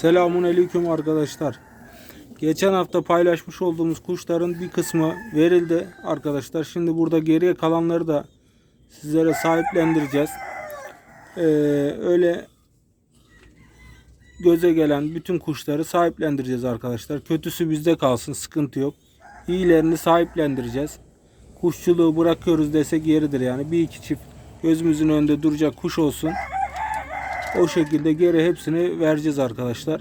Selamun Aleyküm arkadaşlar. Geçen hafta paylaşmış olduğumuz kuşların bir kısmı verildi arkadaşlar. Şimdi burada geriye kalanları da sizlere sahiplendireceğiz. Ee, öyle göze gelen bütün kuşları sahiplendireceğiz arkadaşlar. Kötüsü bizde kalsın sıkıntı yok. İyilerini sahiplendireceğiz. Kuşçuluğu bırakıyoruz desek yeridir yani. Bir iki çift gözümüzün önünde duracak kuş olsun. O şekilde geri hepsini vereceğiz arkadaşlar.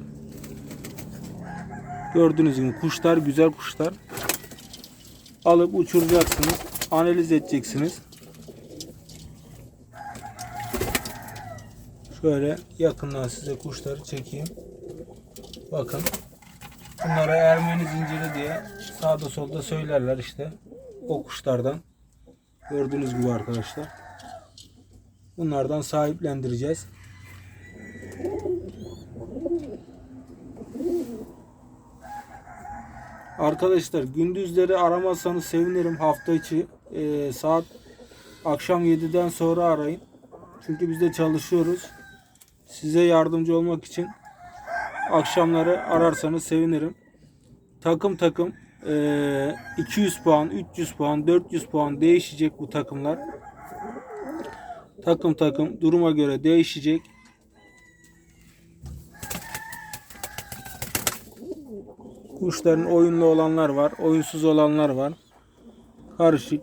Gördüğünüz gibi kuşlar güzel kuşlar. Alıp uçuracaksınız. Analiz edeceksiniz. Şöyle yakından size kuşları çekeyim. Bakın. Bunlara Ermeni zinciri diye sağda solda söylerler işte. O kuşlardan. Gördüğünüz gibi arkadaşlar. Bunlardan sahiplendireceğiz. Arkadaşlar gündüzleri aramazsanız sevinirim hafta içi e, saat akşam 7'den sonra arayın. Çünkü biz de çalışıyoruz. Size yardımcı olmak için akşamları ararsanız sevinirim. Takım takım e, 200 puan, 300 puan, 400 puan değişecek bu takımlar. Takım takım duruma göre değişecek. Kuşların oyunlu olanlar var, oyunsuz olanlar var. Karışık.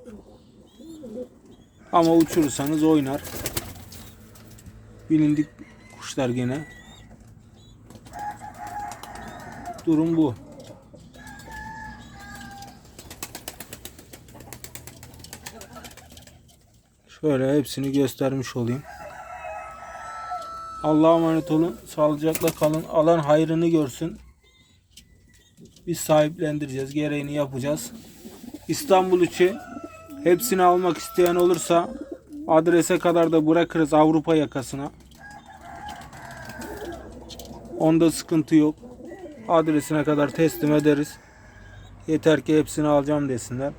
Ama uçurursanız oynar. Bilindik kuşlar gene. Durum bu. Şöyle hepsini göstermiş olayım. Allah'a emanet olun. Sağlıcakla kalın. Alan hayrını görsün. Biz sahiplendireceğiz. Gereğini yapacağız. İstanbul içi hepsini almak isteyen olursa adrese kadar da bırakırız Avrupa yakasına. Onda sıkıntı yok. Adresine kadar teslim ederiz. Yeter ki hepsini alacağım desinler.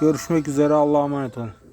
Görüşmek üzere. Allah'a emanet olun.